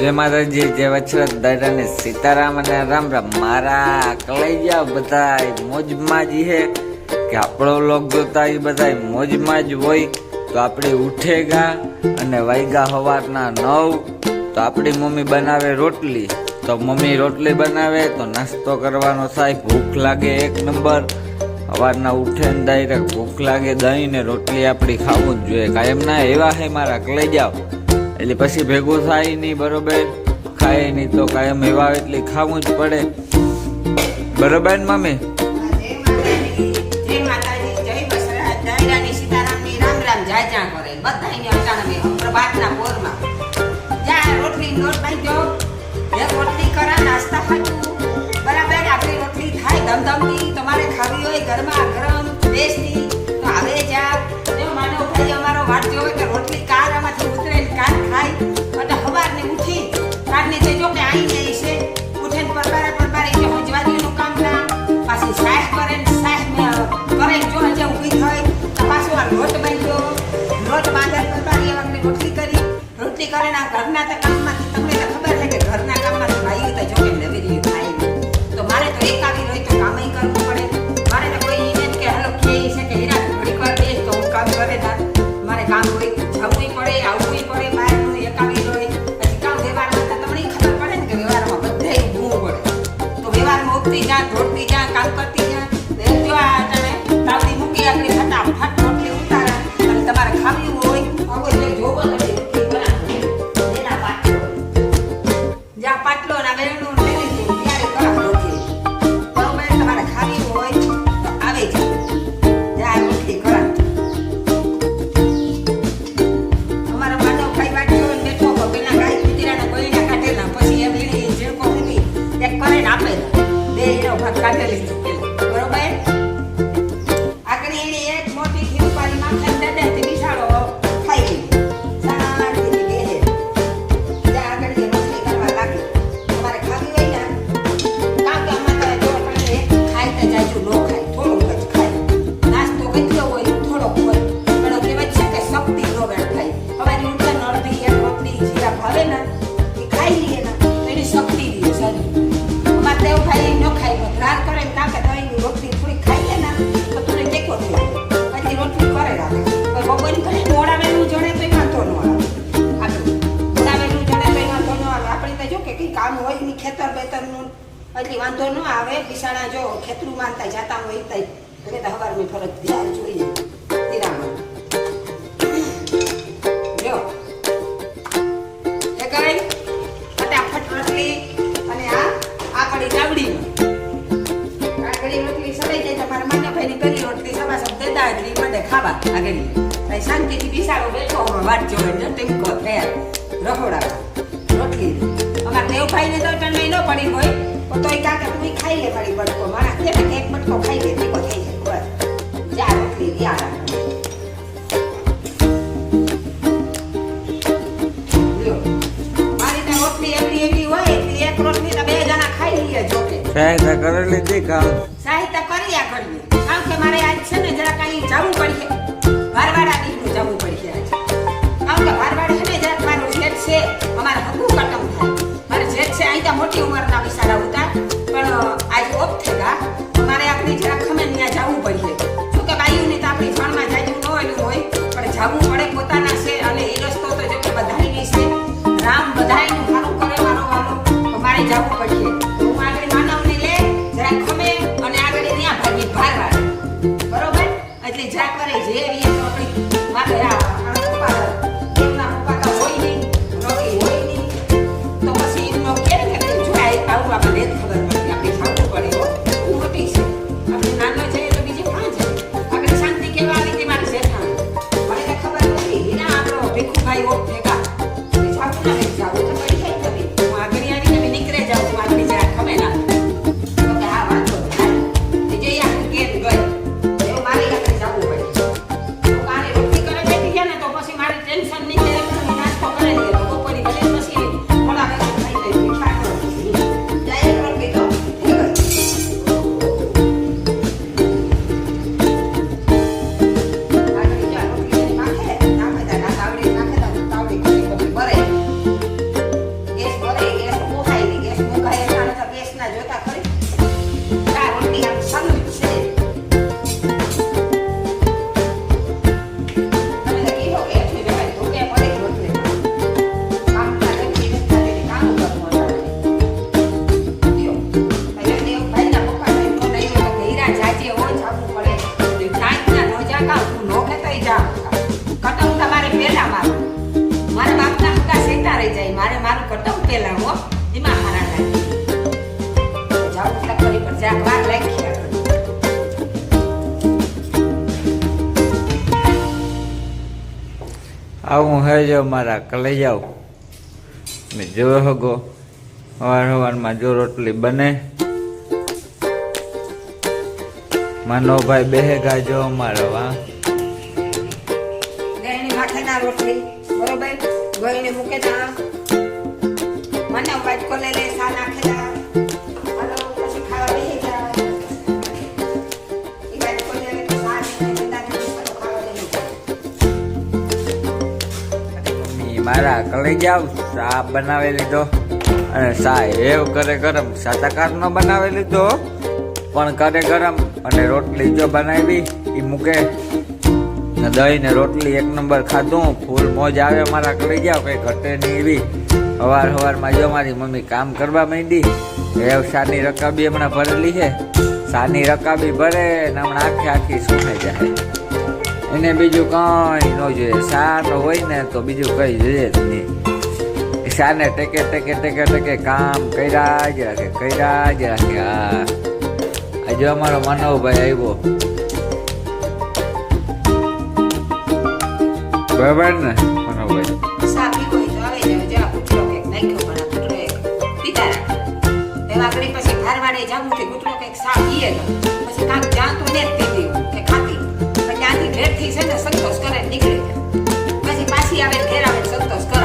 જય માતાજી, જય વચરત અને સીતારામ અને રામ રામ. મારા કલાઈ ગયા બધા મોજમાં જ હે કે આપણો લોક જોતા એ બધા મોજમાં જ હોય. તો આપણે ઉઠેગા અને વાઈગા હવારના નવ. તો આપણી મમ્મી બનાવે રોટલી. તો મમ્મી રોટલી બનાવે, તો નાસ્તો કરવાનો સાહેબ ભૂખ લાગે એક નંબર. સવારના ઉઠે ને ડાયરેક્ટ ભૂખ લાગે. દહીં ને રોટલી આપણી ખાવું જ જોઈએ. કાયમ ના એવા હે મારા કલાઈ જાઓ એટલે પછી ભેગું થાય નહીં, બરોબર? ખાય નહીં તો કાયમ એવા એટલે ખાવું જ પડે. બરોબર ને, મમ્મી? હોય રોટલી કાર ખેતી કરે ને ઘરના તો કામમાંથી તમને તો ખબર છે કે ઘરના કામમાં તો ભાઈ તો જો કે નવી રહ્યું થાય તો મારે તો એક આવી રહી તો કામ કરવું પડે. મારે તો કોઈ એને કે, હલો, કે છે કે હીરા ઘડીક વાર બેસ તો કામ કરે મારે કામ હોય, જવું પડે. જો મારા કલે જાવ ને જોયો હગો? સવાર સવારમાં જો રોટલી બને. માનો ભાઈ બેહેગા જો અમારો માથેના રોટલી, બરોબર? ગળણી મૂકે મને બાજકો લઈ લે સા નાખેલા મારા કલે જાવ ચા બનાવી લીધો અને સા એવ કરે ગરમ સાતાકાર નો બનાવી લીધો. પણ કરે ગરમ અને રોટલી જો બનાવી એ મૂકે. ને દહીં ને રોટલી એક નંબર ખાધું, ફૂલ મોજ આવે મારા કલે જાવ કઈ ઘટે નહીં એવી. સવાર સવારમાં જો મારી મમ્મી કામ કરવા માંડી એવ સાની રકાબી હમણાં ભરેલી છે. સાની રકાબી ભરે ને હમણાં આખી આખી સુનાઈ જાય. એને બીજું કઈ ન જોઈએ. સાનો હોય ને તો બીજું કઈ જોઈએ જ નહીં. સાને ટેકે ટેકે ટેકે ટેકે કામ કર્યા જ રાખે, કર્યા જ રાખે. હા. આજે અમારો માનવભાઈ આવ્યો. બરાબર ને માનવભાઈ પછી ભારવાડે જાવું છે કૂતરો કંઈક સાફ પછી કામ જાતું ને જ ત્યાંથી ઘેરથી છે ને સંતોષ કરે, નીકળે. પછી પાછી આવે ઘેર આવે સંતોષ કરે.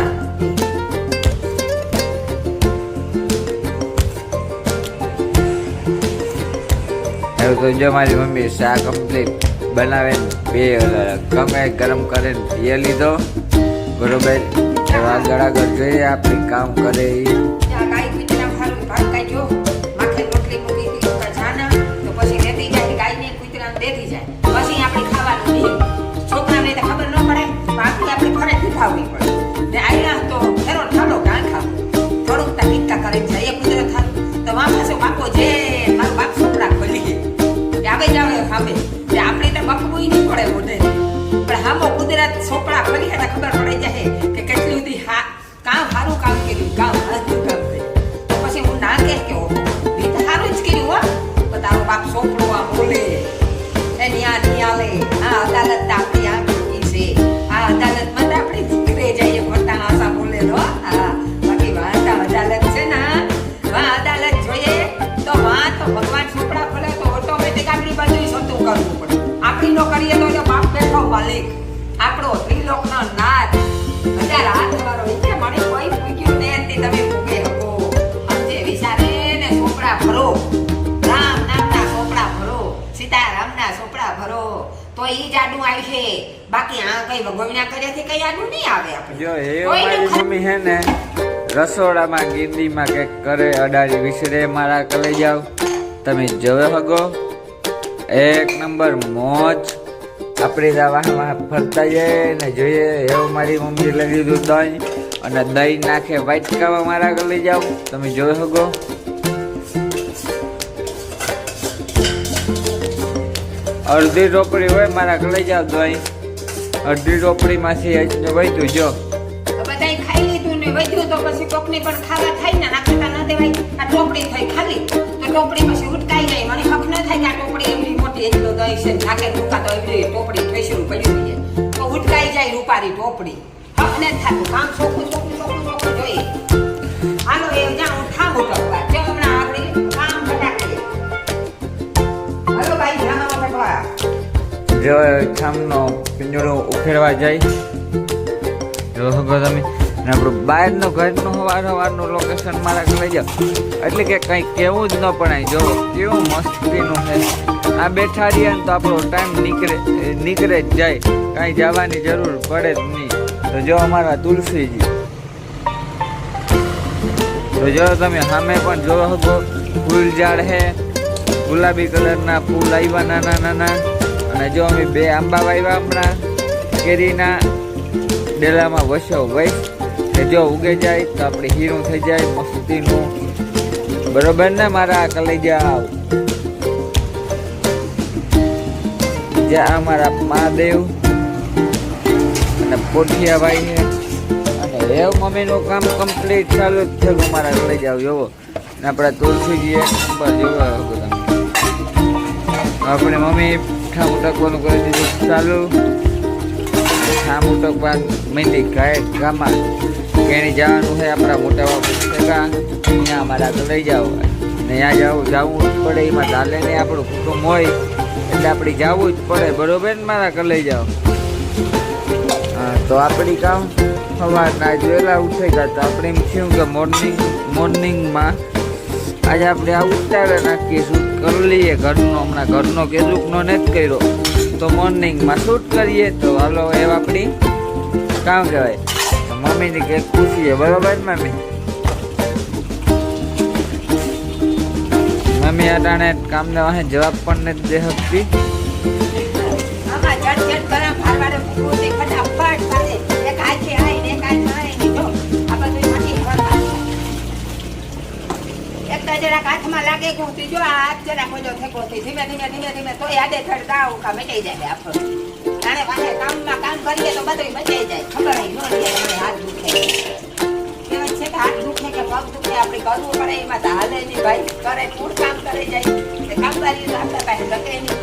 એવું તો જો મારી મમ્મી શા કમ્પ્લીટ બનાવે બે ગમે ગરમ કરે ને પીએ લીધો. બરોબર? આગળ આગળ જોઈએ આપણે કામ કરે ઈ. કુદરત સોપડા ફરી એટલે ખબર પડી જાય કે કેટલી બધી હા, કામ સારું કામ કર્યું, કામ હાથું કામ કર્યું. પછી હું ના કહે કે ઓહો સારું જ કર્યું, હો. પણ તારો બાપ સોપડો આ બોલે. એ ન્યા ન્યા લે, આ અદાલત આપણી આ છે. આ અદાલતમાં તો આપણે ઘરે જઈએ ખોટા આશા બોલે તો હા, બાકી વાંધા અદાલત છે ને વા અદાલત જોઈએ. તો વા તો ભગવાન સોપડા બોલે તો ઓટોમેટિક આપણી બાજુ સતું કરવું પડે. આપણી નો તો બાપ બેઠો માલિક. આપણો ત્રિલોકનો નાથ હજાર હાથ વાળો એટલે મને કોઈ પૂછ્યું ને તે તમે મૂકે હકો. સમજે વિચારે ને છોકરા ભરો. રામ નામના છોકરા ભરો. સીતારામના છોકરા ભરો. તો ઈ જ આડું આવશે. બાકી આ કઈ ભગવાનના કર્યાથી કઈ આડું નહીં આવે આપણે. જો એ મારી મમ્મી હે ને રસોડામાં ગીંદીમાં કંઈક કરે અડાડી વિસરે મારા કલે જાવ તમે જોવે હગો? એક નંબર મોજ. આપણી વાહમાં વાહ ફરતા જઈએ ને જોઈએ, એવું મારી મમ્મી લઈ લીધું દહીં અને દહીં નાખે, વાટકાવા મારા આગળ લઈ જાઓ. તમે જોઈ શકો. અડધી ટોપડી હોય, મારા લઈ જાઓ દહીં. અડધી રોકડીમાંથી વધ્યું, જો. બધાય ખાઈ લીધું ને વધ્યું, તો પછી કોકની પણ ખાવા થાય ને નાખતા ન દેવાય, આ ટોપડી થઈ ખાલી. તો ટોપડી પછી ઉટકાઈ જાય મને હક ન થાય કે આ ટોપડી એવડી મોટી એટલો દહીં છે ઢાકે રૂકા તો એવડી ટોપડી ઠેસરું પડ્યું છે તો ઉટકાઈ જાય રૂપારી ટોપડી. હક ને જ થાતું. કામ સોખું સોખું સોખું સોખું જોઈએ. હાલો, એ જ્યાં હું ઠામ હમણાં ભાઈ ઠામમાં જો ઠામનો પિંજરો ઉખેડવા જાય. જો હગો તમે. ને આપણું બહારનું ઘરનું સવાર સવારનું લોકેશન મારા લઈ જાઓ. એટલે કે કંઈ કેવું જ ન પડાય જો, કેવું મસ્તીનું છે. આ બેઠા રહીએ ને તો આપણો ટાઈમ નીકળે નીકળે જ જાય. કાંઈ જવાની જરૂર પડે જ નહીં. તો જો અમારા તુલસીજી. તો જો તમે સામે પણ જો શકો ફૂલ ઝાડ છે. ગુલાબી કલરના ફૂલ આવ્યા નાના નાના. અને જો અમે બે આંબા વાવ્યા હમણાં. કેરીના ડેલામાં વસો વૈસ. કે જો ઉગે જાય તો આપણે હીરું થઈ જાય મસ્તીનું બરોબર ને મારા કલેજા? જ્યાં અમારા મહાદેવ અને પોઠિયાભાઈ અને એવ મમ્મીનું કામ કમ્પ્લીટ ચાલુ જ છે મારા લઈ જાવ જોવો ને આપણા તુલસીજી એક નંબર જોવો આપણે મમ્મી ઠામ ઉટકવાનું કરી દીધું. ચાલુ. ઠામ ઉટકવા મહેંદી ગાય ગામમાં. કેણી જવાનું છે આપણા મોટા બાપુ ત્યાં અમારા આગળ લઈ જાઓ. ને ત્યાં જવું જવું જ પડે. એમાં ચાલે નહીં આપણું કુટુંબ હોય. એટલે આપણે જવું જ પડે. બરોબર ને મારા ઘર લઈ જાઓ. તો આપણી કામ સવારના જોયેલા ઉઠી ગયા તો આપણે એમ થયું કે મોર્નિંગ મોર્નિંગમાં આજે આપણે આ ઉતારે નાખીએ શૂટ કરી લઈએ. ઘરનો, હમણાં ઘરનો કે નો નથી કર્યો. તો મોર્નિંગમાં શૂટ કરીએ. તો હાલો એ આપણી કામ કહેવાય. મમ્મીની કે પૂછીએ બરોબર મમ્મી મમ્મી અટાણે કામને વાહે જવાબ પણ નથી દે શકતી જરાક હાથમાં લાગે કે હું ત્રીજો હાથ જરાક ઓછો થઈ ધીમે ધીમે ધીમે ધીમે તો યાદે થડ આવું કા મચાઈ જાય આપણો જાણે પાસે કામમાં કામ કરીએ તો બધું મચાઈ જાય. ખબર ન રહે મને હાથ દુખે. કહેવાય છે કે હાથ આપણે કરવું પડે, એમાં તો નહીં ભાઈ. કરે પૂર કામ કરી જાય. તે કામદારી તો આપણા પાસે ઘટે નહીં.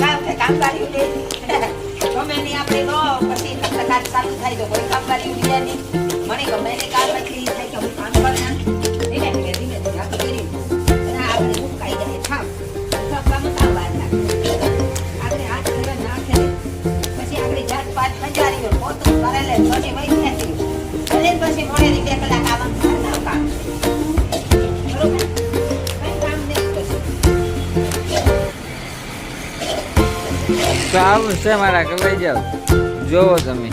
કામ કે કામદારી ગમે નહીં આપણે નો પછી ચાલુ થાય તો કોઈ કામદારી લે નહીં. મને ગમે ને કામ નથી, થાય કે હું કામ કરું. તો આવું છે. મારા કે લઈ જાઓ. જોવો તમે.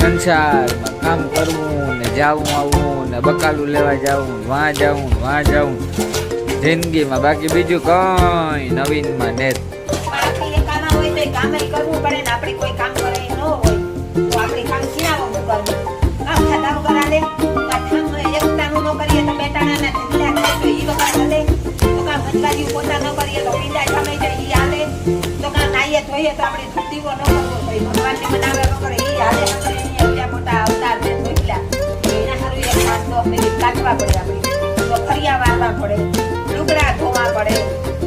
સંસારમાં કામ કરવું ને જાવું આવવું ને બકાલું લેવા જાવું વાં જાવું વાં જાવું. જિંદગીમાં બાકી બીજું કઈ નવીનમાં ને કામ કરવું પડે ને આપણે કોઈ કામ કરીએ તો બેટાણાના ઢીલા થાય તો ઈ વગર હાલે તો કામ હંજવાજી પોતા ન કરીએ તો પીંડા જમાઈ જાય ઈ હાલે તો કામ નાહીએ ધોઈએ તો આપણે ધૂતીવો ન કરવો પડે ભગવાનને મનાવે ન કરે ઈ હાલે આપણે અહીંયા બીજા મોટા અવતાર ને ધોઈલા એના હારું એક પાંચ દસ મિનિટ કાઢવા પડે આપણે તો ફરિયા વારવા પડે લુગડા ધોવા પડે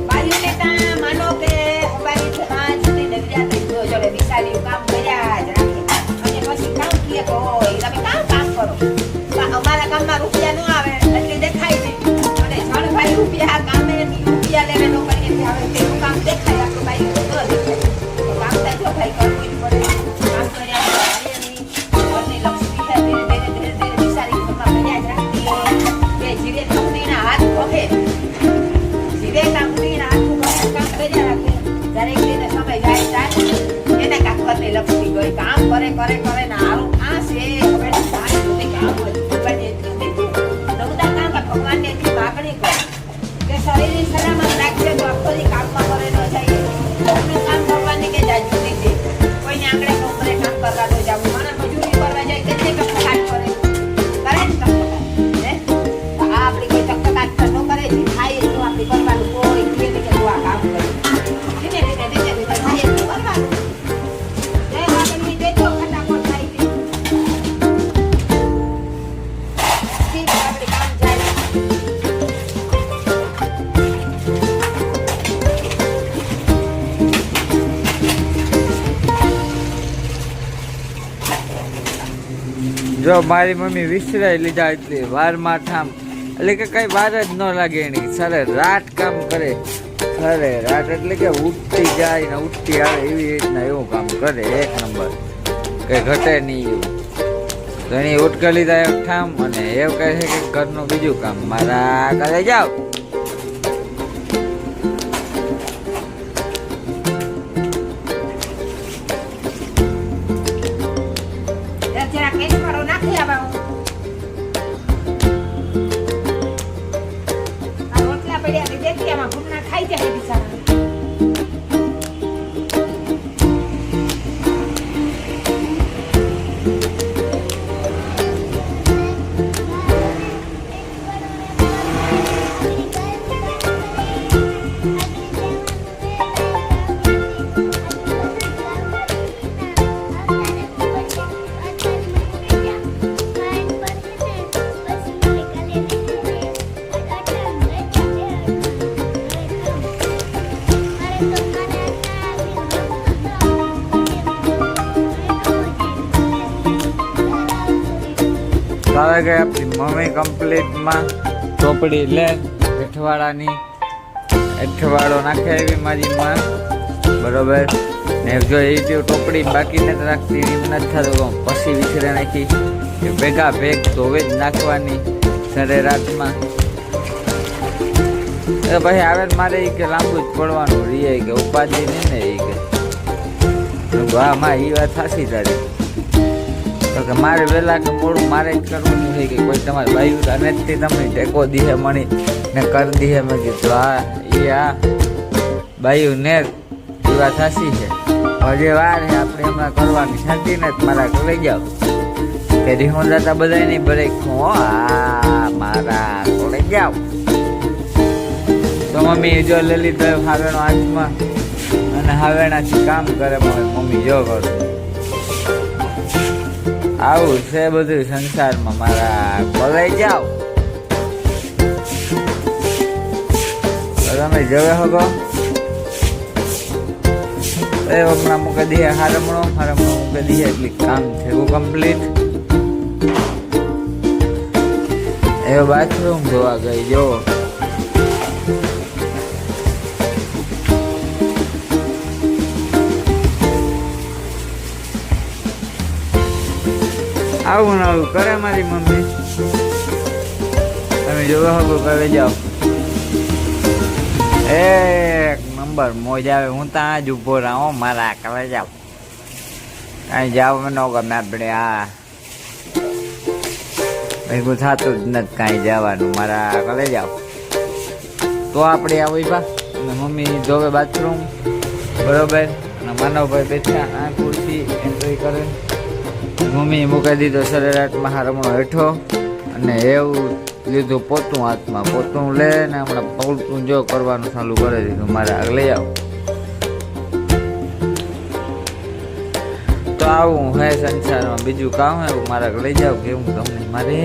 બાયુને ત્યાં માનો કે હવારી સાંજ સુધી નવરા થઈ ગયો જોડે વિશાલી કામ કર્યા જ રાખે અને પછી કામ કીએ તો હોય તમે કામ કામ કરો પણ અમારા કામમાં રૂપિયા જો મારી મમ્મી વિસરાઈ લીધા એટલે વારમાં ઠામ એટલે કે કઈ વાર જ ન લાગે એની સરે રાત કામ કરે. સરે રાત એટલે કે ઉઠતી જાય ને ઉઠતી આવે એવી રીતના એવું કામ કરે, એક નંબર. કઈ ઘટે નહીં એવું. એની ઉઠકે લીધા એક ઠામ અને એવું કહે છે કે ઘરનું બીજું કામ. મારા ઘરે જાઓ. તો હવે આપણી મમ્મી કમ્પ્લીટમાં. ચોપડી લે અઠવાડાની અઠવાડો નાખે એવી મારી માં. બરોબર? ને જો એ જો ટોપડી બાકી નથી રાખતી એમ નથી થતું પછી વિખરે નાખી. એ ભેગા ભેગ ધોવે જ નાખવાની સરેરાશમાં એ ભાઈ, આવે મારે એ કે લાંબુ જ પડવાનું રીએ કે, ઉપાધિ નહીં ને એ કે. વાહમાં એ વાત સાચી તારી. તો કે મારે વહેલા કે મોડું મારે જ કરવાનું છે કે કોઈ તમારે ભાઈ અનેકથી તમને ટેકો દીહે મણી ને કરી દીહે. મેં કીધું હા એ આ બાયું ને એ સાચી છે. હજી વાર આપણે હમણાં કરવાની શાંતિ ને મારા લઈ જાઓ. કે રીહું દાદા બધા નહીં ભલે હા મારા લઈ જાઓ. તો મમ્મી જો લઈ લીધો હાવેણો હાથમાં અને હાવેણાથી કામ કરે મમ્મી જો કરું. આવું છે બધું સંસારમાં મારા કોલેજ જાઓ. તો તમે જોવે હગો. એ હમણાં મૂકી દઈએ હારમણો હારમણો મૂકી દઈએ એટલે કામ થયું કમ્પ્લીટ એ બાથરૂમ ધોવા ગઈ જો આવું ને આવું કરે મારી મમ્મી. તમે જોવા હગો કરે જાઓ. એક નંબર, મોજ આવે. હું ત્યાં જ ઊભો રહું મારા કરે જાવ કાંઈ જાવ ન ગમે આપણે આ ભેગું થતું જ નથી કાંઈ જવાનું. મારા કરે જાવ તો આપણે આવી બા મમ્મી જોવે બાથરૂમ બરોબર? અને માનવભાઈ બેઠા, આ ખુરશી એન્ટ્રી કરે. મમ્મી મૂકી દીધો સરેરાટમાં હારમણો હેઠો અને એવું લીધું પોતું હાથમાં પોતું લે ને હમણાં પોતું જો કરવાનું ચાલુ કરી દીધું. મારે આગ લઈ આવ. તો આવું હે સંસારમાં બીજું કામ એવું મારા લઈ જાવ કેવું તમને મારે.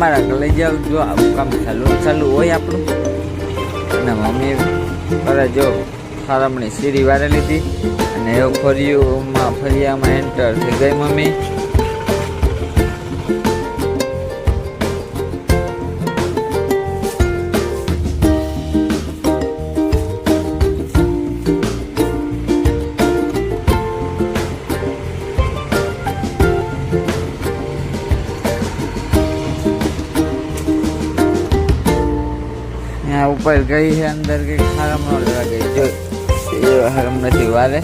મારા ઘરે જાઉં જો આવું કામ ચાલુ ચાલુ હોય આપણું. અને મમ્મી કરે જો સારામણી સીડી વારે લીધી અને એવું ફર્યુંમાં ફરિયામાં એન્ટર થઈ ગઈ મમ્મી. ત્યાં ઉપર ગઈ છે અંદર કે હરમ નો લેવા ગઈ જો એ હરમ નથી વારે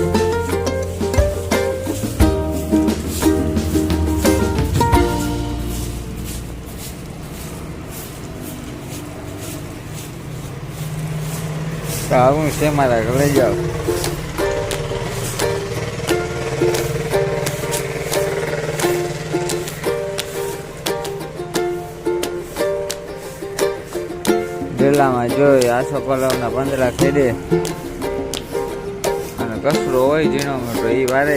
તો આવું છે મારા ઘરે જાઓ ડેલામાં જોઈ આસો કલરના પંદરા ખેડે. અને કસરો હોય ઝીણો મોટો એ વારે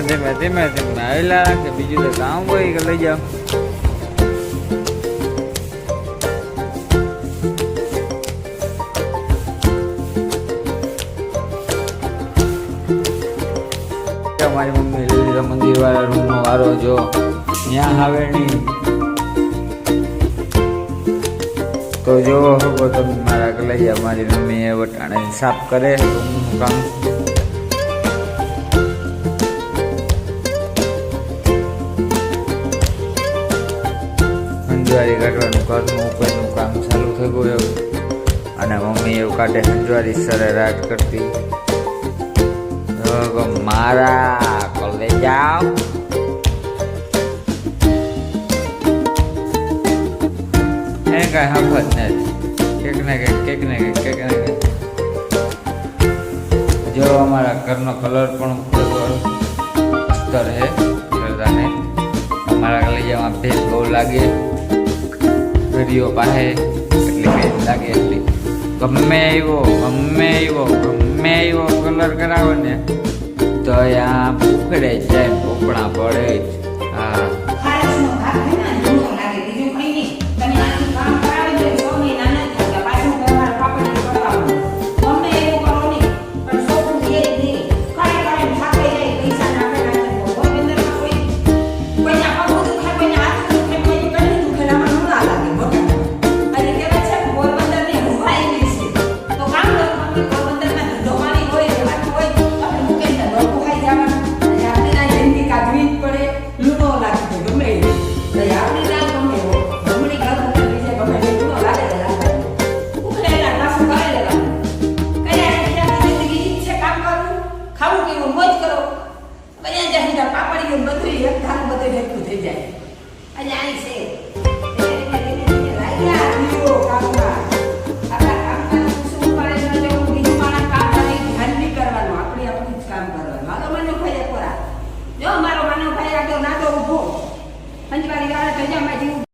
ધીમે ધીમે ધીમે ધીમે. આવેલા કે બીજું તો કામ હોય કે લઈ જાઓ. મારી મમ્મી લઈ મંદિર વાળા રૂમનો વારો જો. ત્યાં આવે નહીં. તો જો, હગો તમે મારા કલૈયા મારી મમ્મી એ વટાણે સાફ કરે, રૂમનું કામ. ઘરનું ઉપરનું કામ ચાલુ થઈ ગયું એવું. અને મમ્મી એવું કાઢે સંજવારી સરેરાટ કરતી. હગો મારા કોલે જાઓ. એને કાંઈ હફત નથી. કેક ને કેક કેક ને કેક કેક ને કેક જો અમારા ઘરનો કલર પણ ખૂબ અસ્તર છે કરતાને અમારા કલેજામાં ભેજ બહુ લાગે. ઘડીઓ પાસે એટલી ભેજ લાગે એટલી. ગમે એવો ગમે એવો ગમે એવો કલર કરાવો ને તો આ ઉખડે જાય પોપડા પડે હા.